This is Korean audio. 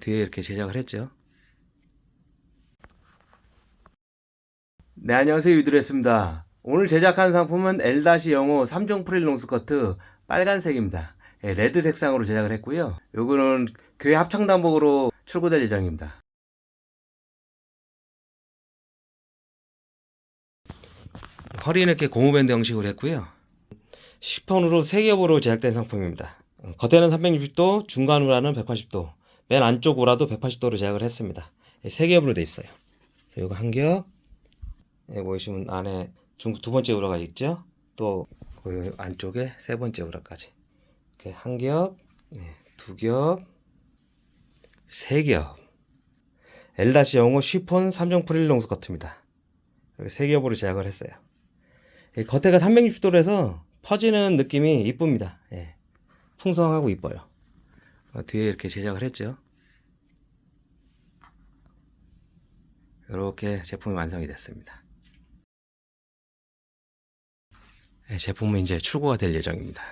뒤에 이렇게 제작을 했죠. 네, 안녕하세요. 유드레스입니다. 오늘 제작한 상품은 L-05 3종 프릴 롱스커트 빨간색입니다. 예, 레드 색상으로 제작을 했고요. 요거는 교회 합창단복으로 출고될 예정입니다. 허리는 이렇게 고무밴드 형식으로 했고요. 시폰으로 3겹으로 제작된 상품입니다. 어, 겉에는 360도, 중간 우라는 180도, 맨 안쪽 우라도 180도로 제작을 했습니다. 3겹으로 돼 있어요. 그래서 이거 한 겹, 예, 보시면 안에 중, 두 번째 우라가 있죠? 또, 그 안쪽에 세 번째 우라까지. 이렇게 한 겹, 예, 두 겹, 세 겹. L-05 쉬폰 3종 프릴 롱스 커트입니다. 세 겹으로 제작을 했어요. 예, 겉에가 360도라서 퍼지는 느낌이 이쁩니다. 예. 풍성하고 이뻐요. 어, 뒤에 이렇게 제작을 했죠. 이렇게 제품이 완성이 됐습니다. 예, 제품은 이제 출고가 될 예정입니다.